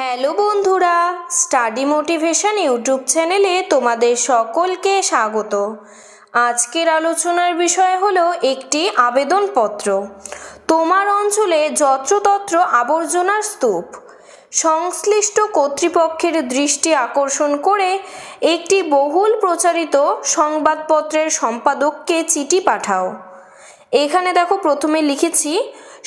Hello বন্ধুরা, study motivation YouTube চ্যানেলে তোমাদের সকলকে স্বাগত। আজকের আলোচনার বিষয় হলো একটি আবেদনপত্র। তোমার অঞ্চলে যত্রতত্র আবর্জনার স্তূপ। সংশ্লিষ্ট কর্তৃপক্ষের দৃষ্টি আকর্ষণ করে একটি বহুল প্রচারিত সংবাদপত্রের সম্পাদককে চিঠি পাঠাও। এখানে দেখো প্রথমে লিখেছি,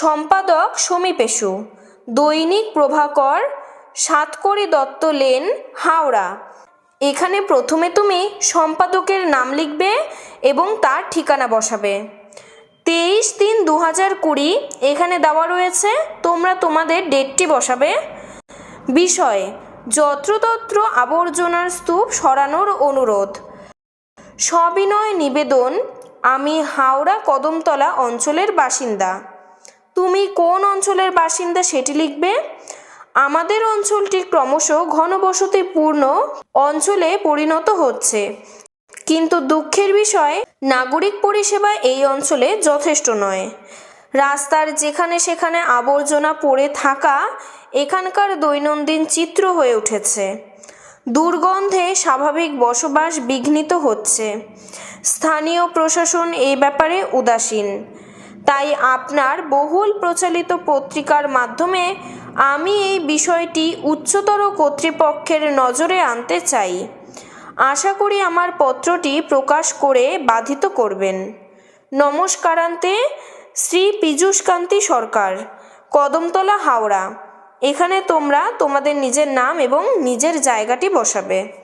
সম্পাদক সমীপেশু, দৈনিক প্রভাকর সাতকড়ি দত্ত লেন, হাওড়া। এখানে প্রথমে তুমি সম্পাদকের নাম লিখবে এবং তার ঠিকানা বসাবে। তেইশ তিন দু হাজার কুড়ি এখানে দেওয়া রয়েছে, তোমরা তোমাদের ডেটটি বসাবে। বিষয়, যত্রতত্র আবর্জনার স্তূপ সরানোর অনুরোধ। সবিনয় নিবেদন, আমি হাওড়া কদমতলা অঞ্চলের বাসিন্দা। তুমি কোন অঞ্চলের বাসিন্দা সেটি লিখবে? আমাদের অঞ্চলটি ক্রমশ ঘনবসতিপূর্ণ অঞ্চলে পরিণত হচ্ছে। কিন্তু দুঃখের বিষয়, নাগরিক পরিষেবা এই অঞ্চলে যথেষ্ট নয়। রাস্তার যেখানে সেখানে আবর্জনা পড়ে থাকা এখানকার দৈনন্দিন চিত্র হয়ে উঠেছে। দুর্গন্ধে স্বাভাবিক বসবাস বিঘ্নিত হচ্ছে। স্থানীয় প্রশাসন এই ব্যাপারে উদাসীন। তাই আপনার বহুল প্রচলিত পত্রিকার মাধ্যমে আমি এই বিষয়টি উচ্চতর কর্তৃপক্ষের নজরে আনতে চাই। আশা করি আমার পত্রটি প্রকাশ করে বাধিত করবেন। নমস্কারান্তে, শ্রী পীযূষকান্তি সরকার, কদমতলা, হাওড়া। এখানে তোমরা তোমাদের নিজের নাম এবং নিজের জায়গাটি বসাবে।